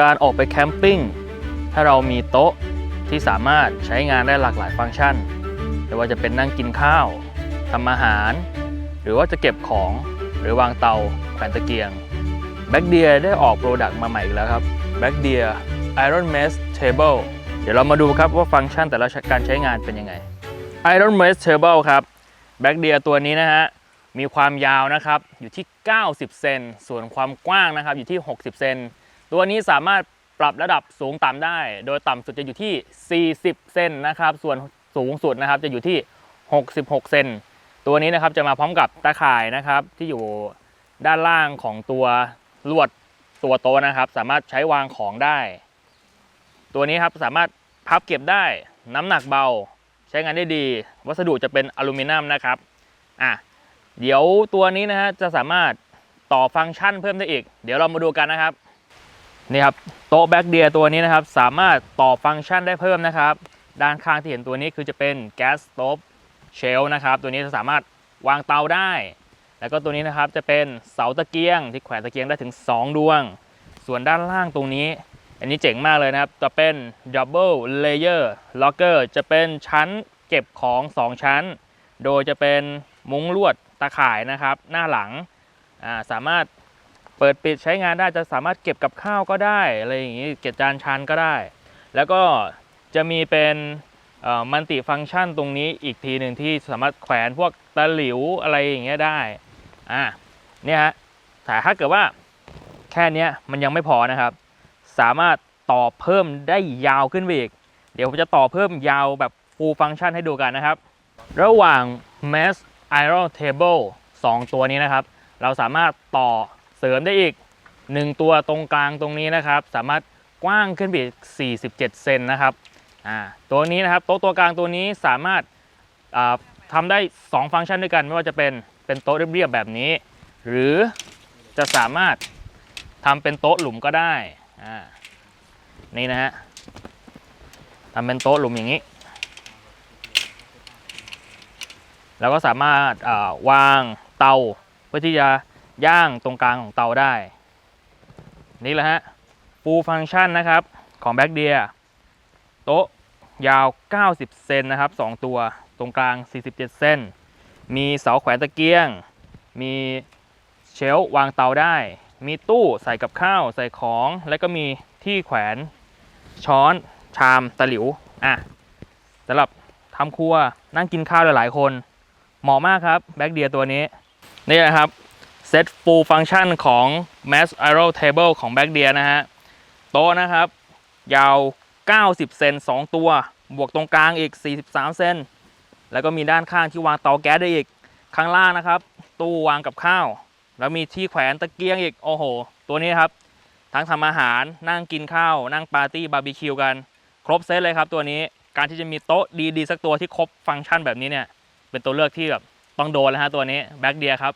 การออกไปแคมปิ้งถ้าเรามีโต๊ะที่สามารถใช้งานได้หลากหลายฟังก์ชันไม่ว่าจะเป็นนั่งกินข้าวทำอาหาร หรือว่าจะเก็บของหรือวางเตาแขวนตะเกียงแบ็กเดียได้ออกโปรดักต์มาใหม่อีกแล้วครับแบ็กเดีย Iron Mesh Table เดี๋ยวเรามาดูครับว่าฟังก์ชันแต่ละการใช้งานเป็นยังไง Iron Mesh Table ครับแบ็กเดียตัวนี้นะฮะมีความยาวนะครับอยู่ที่ 90 เซนส่วนความกว้างนะครับอยู่ที่ 60 เซน ตัวนี้สามารถปรับระดับสูงต่ำได้ โดยต่ำสุดจะอยู่ที่ 40 เซนนะครับ ส่วนสูงสุดนะครับจะอยู่ที่ 66 เซน ตัวนี้นะครับจะมาพร้อมกับตาข่ายนะครับที่อยู่ด้านล่างของตัวลวดตัวโตนะครับ สามารถใช้วางของได้ ตัวนี้ครับสามารถพับเก็บได้น้ำหนักเบา ใช้งานได้ดี วัสดุจะเป็นอลูมิเนียมนะครับอะเดี๋ยวตัวนี้นะฮะจะสามารถต่อฟังก์ชันเพิ่มได้อีก เดี๋ยวเรามาดูกันนะครับ นี่ครับโต๊ะแบ็กเดียตัวนี้นะครับ สามารถต่อฟังก์ชันได้เพิ่มนะครับ ด้านข้างที่เห็นตัวนี้คือจะเป็นแก๊สโตฟเชลนะครับ ตัวนี้จะสามารถวางเตาได้ แล้วก็ตัวนี้นะครับจะเป็นเสาตะเกียง ที่แขวนตะเกียงได้ถึง 2 ดวง ส่วนด้านล่างตรงนี้ อันนี้เจ๋งมากเลยนะครับ จะเป็น double layer locker จะเป็นชั้นเก็บของ 2 ชั้น โดยจะเป็นมุ้งลวดตาข่ายนะครับ หน้าหลังสามารถ เปิดปิดใช้งานได้จะสามารถเก็บกับข้าวก็ได้อะไรอย่างนี้เก็บจานชานก็ได้ แล้วก็จะมีเป็นมัลติฟังก์ชันตรงนี้อีกทีหนึ่งที่สามารถแขวนพวกตะหลิวอะไรอย่างเงี้ยได้อ่าเนี่ยฮะแต่ถ้าเกิดว่าแค่นี้มันยังไม่พอนะครับ สามารถต่อเพิ่มได้ยาวขึ้นไปอีก เดี๋ยวผมจะต่อเพิ่มยาวแบบ full function ให้ดูกันนะครับ ระหว่าง Mass Iron Table 2 ตัวนี้นะครับ เราสามารถต่อ ริมได้อีก 1 ตัวตรงกลางตรงนี้นะครับ สามารถกว้างขึ้นไปอีก 47 เซนนะครับอ่าตัวนี้นะครับโต๊ะตัวกลางตัวนี้สามารถาทำได้ 2 ฟังก์ชันด้วยกัน ไม่ว่าจะเป็นเป็นโต๊ะเรียบๆแบบนี้ หรือจะสามารถทำเป็นโต๊ะหลุมก็ได้อ่านี่นะฮะทำเป็นโต๊ะหลุมอย่างนี้ แล้วก็สามารถาวางเตาเพื่อที่จะ ย่างตรงกลางของเตาได้ นี่แหละฮะ full function นะครับ ของแบ็กเดียโต๊ะยาว 90 เซนนะครับ 2 ตัวตรงกลาง 47 เซนมีเสาแขวนตะเกียง มีเชลวางเตาได้ มีตู้ใส่กับข้าวใส่ของ แล้วก็มีที่แขวนช้อน ชามตะหลิว อะสำหรับทำครัวนั่งกินข้าวหลายๆคน เหมาะมากครับ แบ็กเดียตัวนี้ นี่นะครับ เซต full function ของ Mass Aero Table ของแบ็กเดียนะฮะ โต๊ะนะครับ ยาว 90 เซน2 ตัว บวกตรงกลางอีก 43 เซนแล้วก็มีด้านข้างที่วางเตาแก๊สได้อีก ข้างล่างนะครับ ตู้วางกับข้าว แล้วมีที่แขวนตะเกียงอีก โอ้โห ตัวนี้ครับ ทั้งทำอาหารนั่งกินข้าว นั่งปาร์ตี้บาร์บีคิวกัน ครบเซตเลยครับตัวนี้การที่จะมีโต๊ะดีๆ สักตัวที่ครบฟังก์ชันแบบนี้เนี่ย เป็นตัวเลือกที่แบบต้องโดนแล้วฮะตัวนี้แบ็กเดียครับ